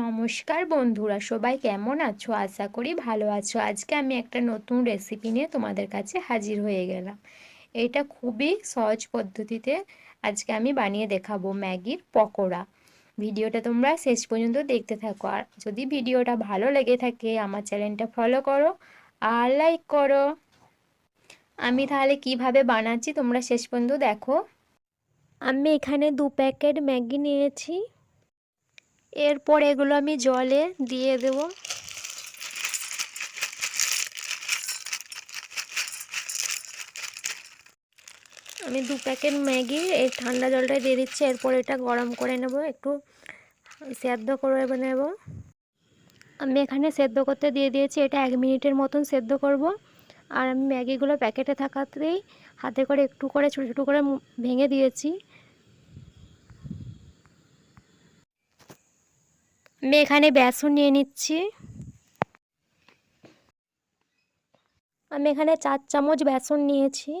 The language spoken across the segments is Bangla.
নমস্কার বন্ধুরা, সবাই কেমন আছো? আশা করি ভালো আছো। আজকে আমি একটা নতুন রেসিপি নিয়ে তোমাদের কাছে হাজির হয়ে গেলাম। এটা খুবই সহজ পদ্ধতিতে আজকে আমি বানিয়ে দেখাবো ম্যাগির পকোড়া। ভিডিওটা তোমরা শেষ পর্যন্ত দেখতে থাকো। আর যদি ভিডিওটা ভালো লেগে থাকে, আমার চ্যানেলটা ফলো করো আর লাইক করো। আমি তাহলে কীভাবে বানাচ্ছি তোমরা শেষ পর্যন্ত দেখো। আমি এখানে দু প্যাকেট ম্যাগি নিয়েছি। এরপর এগুলো আমি জলে দিয়ে দেব। আমি দু প্যাকেট ম্যাগি, এই ঠান্ডা জলটা দিয়ে দিচ্ছি, এরপর এটা গরম করে নেব, একটু সেদ্ধ করে নেব। আমি এখানে সেদ্ধ করতে দিয়ে দিয়েছি, এটা এক মিনিটের মতন সেদ্ধ করব। আর আমি ম্যাগিগুলো প্যাকেটে থাকাতেই হাতে করে একটু করে, ছোটো ছোটো করে ভেঙে দিয়েছি। আমি এখানে বেসন নিয়ে নিচ্ছি। আমি এখানে চার চামচ বেসন নিয়েছি।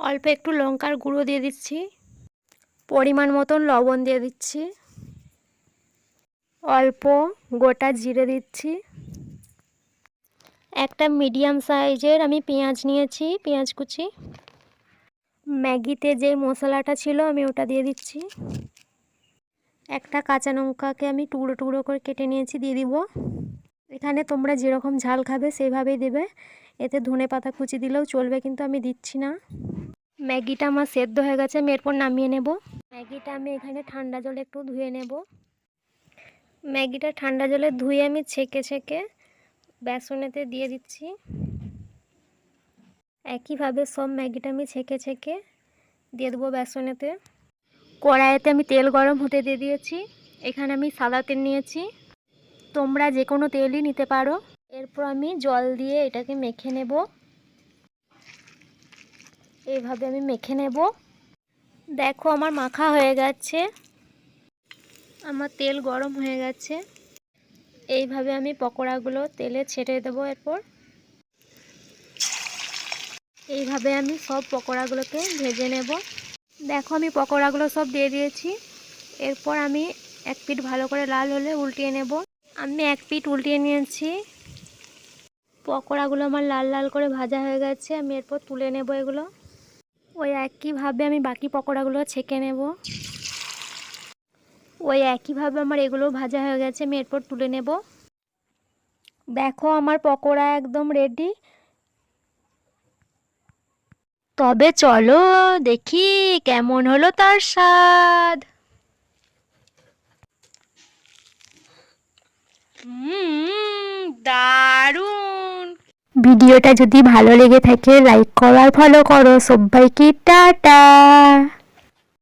অল্প একটু লঙ্কার গুঁড়ো দিয়ে দিচ্ছি। পরিমাণ মতন লবণ দিয়ে দিচ্ছি। অল্প গোটা জিরে দিচ্ছি। একটা মিডিয়াম সাইজের আমি পেঁয়াজ নিয়েছি, পেঁয়াজ কুচি। ম্যাগিতে যে মশলাটা ছিল আমি ওটা দিয়ে দিচ্ছি। একটা কাঁচা লঙ্কাকে আমি টুকরো টুকরো করে কেটে নিয়েছি, দিয়ে দিব। এখানে তোমরা যেরকম ঝাল খাবে সেভাবেই দেবে। এতে ধনে পাতা কুচি দিলেও চলবে, কিন্তু আমি দিচ্ছি না। ম্যাগিটা আমার সেদ্ধ হয়ে গেছে, আমি এরপর নামিয়ে নেব। ম্যাগিটা আমি এখানে ঠান্ডা জলে একটু ধুয়ে নেব। ম্যাগিটা ঠান্ডা জলে ধুয়ে আমি ছেঁকে ছেঁকে বেসনেতে দিয়ে দিচ্ছি। একইভাবে সব ম্যাগিটা আমি ছেঁকে ছেঁকে দিয়ে দেবো বেসনেতে। কড়াইতে আমি তেল গরম হতে দিয়ে দিয়েছি। এখানে আমি সাদা তেল নিয়েছি। তোমরা যে কোনো তেলই নিতে পারো। এরপর আমি জল দিয়ে এটাকে মেখে নেব। এইভাবে আমি মেখে নেব। দেখো আমার মাখা হয়ে গেছে। আমার তেল গরম হয়ে গেছে। এইভাবে আমি পকোড়াগুলো তেলে ছেড়ে দেবো এরপর। এইভাবে আমি সব পকোড়াগুলোকে ভেজে নেব। দেখো, আমি পকোড়াগুলো সব দিয়ে দিয়েছি। এরপর আমি এক পিঠ ভালো করে লাল হলে উল্টিয়ে নেব। আমি এক পিঠ উল্টিয়ে নিয়েছি। পকোড়াগুলো আমার লাল লাল করে ভাজা হয়ে গেছে। আমি এরপর তুলে নেব এগুলো। ওই একইভাবে আমি বাকি পকোড়াগুলো ছেঁকে নেব। ওই একইভাবে আমার এগুলো ভাজা হয়ে গেছে। আমি এরপর তুলে নেব। দেখো, আমার পকোড়া একদম রেডি তবে চলো দেখি কেমন হলো তার স্বাদ। দারুণ। ভিডিওটা যদি ভালো লেগে থাকে লাইক করো আর ফলো করো। সবাইকে টাটা।